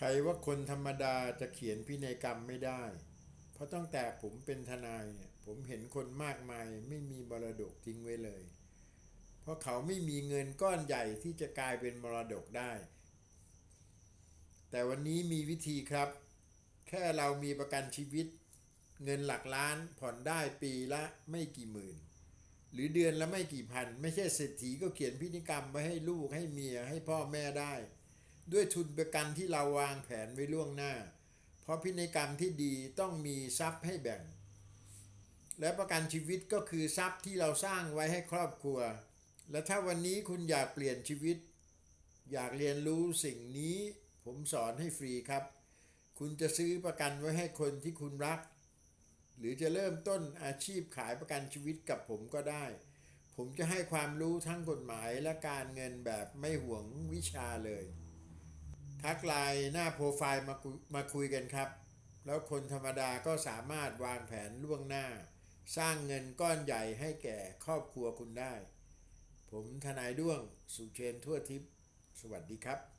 ใครว่าคนธรรมดาจะเขียนพินัยกรรมไม่ได้ เพราะตั้งแต่ผมเป็นทนายเนี่ยผมเห็นคนมากมายไม่มีมรดกทิ้งไว้เลย เพราะเขาไม่มีเงินก้อนใหญ่ที่จะกลายเป็นมรดกได้ แต่วันนี้มีวิธีครับ แค่เรามีประกันชีวิต เงินหลักล้านผ่อนได้ปีละไม่กี่หมื่น หรือเดือนละไม่กี่พัน ไม่ใช่เศรษฐีก็เขียนพินัยกรรมไว้ให้ลูกให้เมียให้พ่อแม่ได้ ด้วยทุนประกันที่เราวางแผนไว้ล่วงหน้า เพราะพินัยกรรมที่ดีต้องมีทรัพย์ให้แบ่ง และประกันชีวิตก็คือทรัพย์ที่เราสร้างไว้ให้ครอบครัว และถ้าวันนี้คุณอยากเปลี่ยนชีวิต อยากเรียนรู้สิ่งนี้ ผมสอนให้ฟรีครับ คุณจะซื้อประกันไว้ให้คนที่คุณรัก หรือจะเริ่มต้นอาชีพขายประกันชีวิตกับผมก็ได้ ผมจะให้ความรู้ทั้งกฎหมายและการเงินแบบไม่ห่วงวิชาเลย ทักไลน์หน้าโปรไฟล์มาคุยมาคุยกันครับ แล้วคนธรรมดาก็สามารถวางแผนล่วงหน้า สร้างเงินก้อนใหญ่ให้แก่ครอบครัวคุณได้ ผมทนายด้วง สุเชนทั่วทิพย์สวัสดีครับ